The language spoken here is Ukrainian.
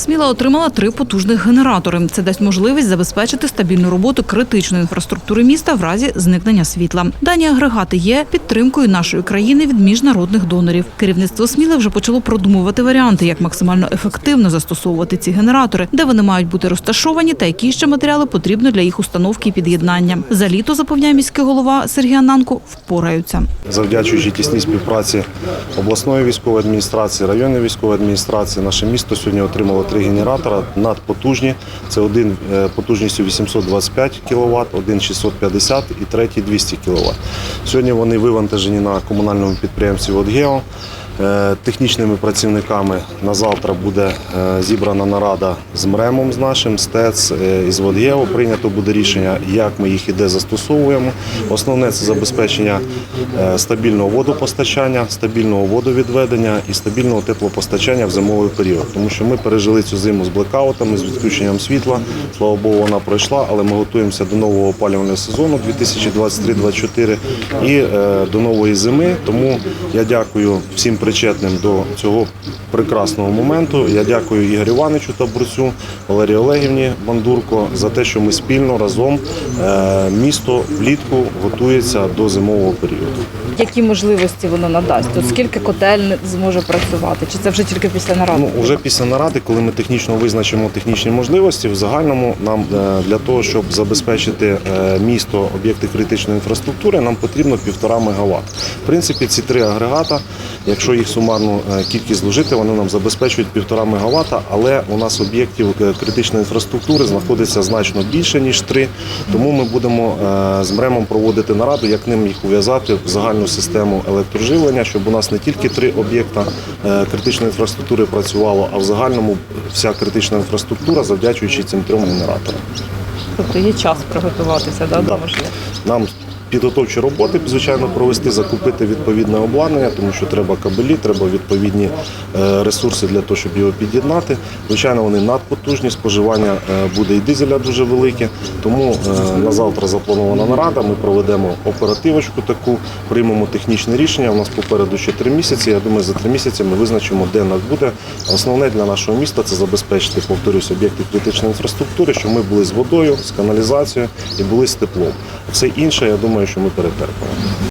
Сміла отримала три потужних генератори. Це дасть можливість забезпечити стабільну роботу критичної інфраструктури міста в разі зникнення світла. Дані агрегати є підтримкою нашої країни від міжнародних донорів. Керівництво Сміли вже почало продумувати варіанти, як максимально ефективно застосовувати ці генератори, де вони мають бути розташовані та які ще матеріали потрібно для їх установки і під'єднання. За літо запевняє міський голова Сергій Ананко, впораються. Завдячуючи тісній співпраці обласної військової адміністрації, районної військової адміністрації, наше місто сьогодні отримало три генератора надпотужні. Це один е, потужністю 825 кВт, один 650 і третій 200 кВт. Сьогодні вони вивантажені на комунальному підприємстві «Водгео». Е, Технічними працівниками на завтра буде е, зібрана нарада з МРЕМом з нашим СТЕЦ е, із Водгео. Прийнято буде рішення, як ми їх і де застосовуємо. Основне це забезпечення стабільного водопостачання, стабільного водовідведення і стабільного теплопостачання в зимовий період. Тому що ми пережили цю зиму з блекаутами, з відключенням світла. Слава Богу, вона пройшла, але ми готуємося до нового опалювального сезону 2023-2024 і до нової зими. Тому я дякую всім причетним до цього прекрасного моменту. Я дякую Ігорю Івановичу Табурцю, Валерії Олегівні Бандурко за те, що ми спільно разом е, місто влітку готується до зимового періоду. Які можливості воно надасть? От скільки котельень зможе працювати? Чи це вже тільки після наради? Ну, вже після наради, коли ми технічно визначимо технічні можливості, в загальному нам е, для того, щоб забезпечити е, місто об'єкти критичної інфраструктури, нам потрібно півтора мегаватт. В принципі, ці три агрегата, якщо їх сумарну е, кількість зложити, вони нам забезпечують півтора мегаватта, але у нас об'єктів е, критичної інфраструктури знаходиться значно більше ніж три. Тому ми будемо е, з МРЕМом проводити нараду, як ним їх ув'язати в загальну систему електроживлення, щоб у нас не тільки три об'єкта критичної інфраструктури працювало, а в загальному вся критична інфраструктура завдячуючи цим трьом генераторам. Тобто є час приготуватися да, до Да. можливо. Нам підготовчі роботи, звичайно, провести, закупити відповідне обладнання, тому що треба кабелі, треба відповідні е, ресурси для того, щоб його під'єднати. Звичайно, вони надпотужні, споживання е, буде і дизеля дуже велике. Тому е, на завтра запланована нарада. Ми проведемо оперативочку таку, приймемо технічне рішення. У нас попереду ще три місяці. Я думаю, за три місяці ми визначимо, де нас буде. Основне для нашого міста це забезпечити, повторюсь, об'єкти критичної інфраструктури, щоб ми були з водою, з каналізацією і були з теплом. Все інше, я думаю, що ми перетерпимо.